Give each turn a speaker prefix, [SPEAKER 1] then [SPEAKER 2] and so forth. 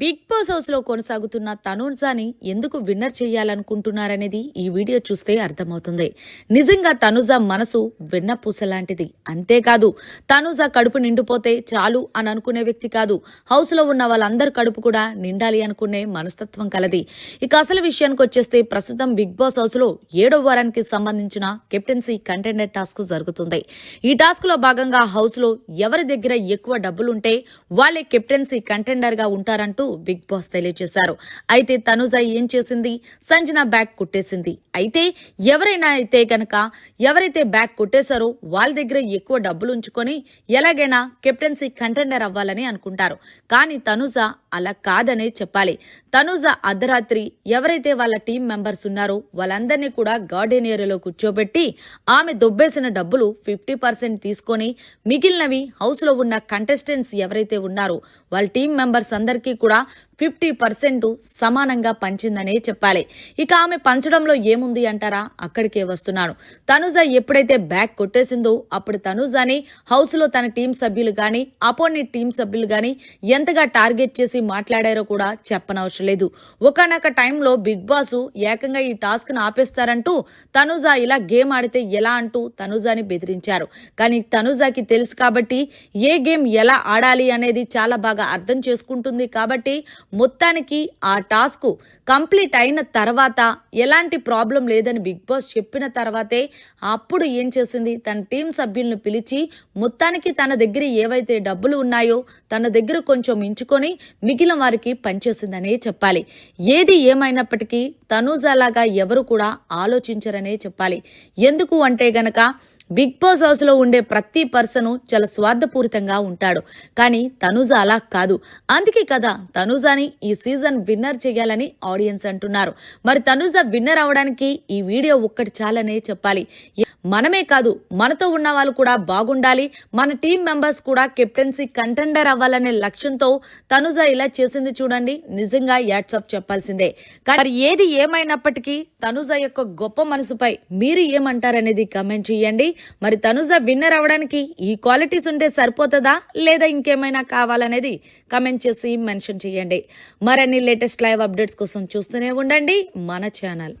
[SPEAKER 1] Big boss హౌస్లో కొనసాగుతున్న తనుజాని ఎందుకు విన్నర్ చేయాలనుకుంటున్నారనేది ఈ వీడియో చూస్తే అర్థమవుతుంది. నిజంగా తనుజ మనసు వెన్నపూస లాంటిది అంతేకాదు తనుజ కడుపు నిండిపోతే చాలు అని అనుకునే వ్యక్తి కాదు. హౌస్లో ఉన్న వాళ్ళందరి కడుపు కూడా నిండాలి అనుకునే మనస్తత్వం కలది. ఇక అసలు విషయానికి వచ్చేస్తే ప్రస్తుతం బిగ్ బాస్ హౌస్లో ఏడో వారానికి సంబంధించిన కెప్టెన్సీ కంటెండర్ టాస్క్ జరుగుతుంది. ఈ టాస్క్లో భాగంగా హౌస్లో ఎవరి దగ్గర ఎక్కువ డబ్బులుంటే వాళ్ళే కెప్టెన్సీ కంటెండర్గా ఉంటారంటూ బిగ్ బాస్ తెలియజేశారు. అయితే తనుజ ఏం చేసింది? సంజన బ్యాగ్ కుట్టేసింది. అయితే ఎవరైనా అయితే గనక ఎవరైతే బ్యాగ్ కుట్టేశారో వాళ్ళ దగ్గర ఎక్కువ డబ్బులు ఉంచుకొని ఎలాగైనా కెప్టెన్సీ కంటెండర్ అవ్వాలని అనుకుంటారు. కానీ తనుజ అలా కాదనే చెప్పాలి. తనుజ అర్ధరాత్రి ఎవరైతే వాళ్ళ టీం మెంబర్స్ ఉన్నారో వాళ్ళందరినీ కూడా గార్డెన్ ఏరియాలో కూర్చోబెట్టి ఆమె దొబ్బేసిన డబ్బులు ఫిఫ్టీ పర్సెంట్ తీసుకొని మిగిలినవి హౌస్లో ఉన్న కంటెస్టెంట్స్ ఎవరైతే ఉన్నారో వాళ్ళ టీం మెంబర్స్ అందరికీ కూడా ఫిఫ్టీ పర్సెంట్ సమానంగా పంచిందనే చెప్పాలి. ఇక ఆమె పంచడంలో ఏముంది అంటారా? అక్కడికే వస్తున్నాను. తనుజ ఎప్పుడైతే బ్యాగ్ కొట్టేసిందో అప్పుడు తనుజాని హౌస్లో తన టీం సభ్యులు గాని అపోనెంట్ టీం సభ్యులు గాని ఎంతగా టార్గెట్ చేసి మాట్లాడారో కూడా చెప్పనవసరం లేదు. ఒకనొక టైంలో బిగ్ బాస్ ఏకంగా ఈ టాస్క్ను ఆపేస్తారంటూ తనుజ ఇలా గేమ్ ఆడితే ఎలా అంటూ తనుజాని బెదిరించారు. కానీ తనుజాకి తెలుసు కాబట్టి ఏ గేమ్ ఎలా ఆడాలి అనేది చాలా బాగా అర్థం చేసుకుంటుంది కాబట్టి మొత్తానికి ఆ టాస్క్ కంప్లీట్ అయిన తర్వాత ఎలాంటి ప్రాబ్లం లేదని బిగ్ బాస్ చెప్పిన తర్వాతే అప్పుడు ఏం చేసింది? తన టీం సభ్యులను పిలిచి మొత్తానికి తన దగ్గర ఏవైతే డబ్బులు ఉన్నాయో తన దగ్గర కొంచెం ఇంచుకొని మిగిలిన వారికి పనిచేసిందనే చెప్పాలి. ఏది ఏమైనప్పటికీ తనూజాలాగా ఎవరు కూడా ఆలోచించరనే చెప్పాలి. ఎందుకు అంటే గనక బిగ్ బాస్ హౌస్లో ఉండే ప్రతి పర్సన్ చాలా స్వార్థపూరితంగా ఉంటాడు. కానీ తనుజ అలా కాదు. అందుకే కదా తనుజాని ఈ సీజన్ విన్నర్ చేయాలని ఆడియన్స్ అంటున్నారు. మరి తనుజ విన్నర్ అవడానికి ఈ వీడియో ఒక్కటి చాలనే చెప్పాలి. మనమే కాదు మనతో ఉన్న వాళ్ళు కూడా బాగుండాలి. మన టీం మెంబర్స్ కూడా కెప్టెన్సీ కంటెండర్ అవ్వాలనే లక్ష్యంతో తనుజ ఇలా చేసింది చూడండి. నిజంగా యాట్సప్ చెప్పాల్సిందే. కానీ ఏది ఏమైనప్పటికీ తనుజ యొక్క గొప్ప మనసుపై మీరు ఏమంటారనేది కమెంట్ చేయండి. మరి తనుజ విన్నర్ అవ్వడానికి ఈ క్వాలిటీస్ ఉంటే సరిపోతుందా? లేదా ఇంకేమైనా కావాలనేది కమెంట్ చేసి మెన్షన్ చేయండి. మరిన్ని లేటెస్ట్ లైవ్ అప్డేట్స్ కోసం చూస్తూనే ఉండండి మన ఛానల్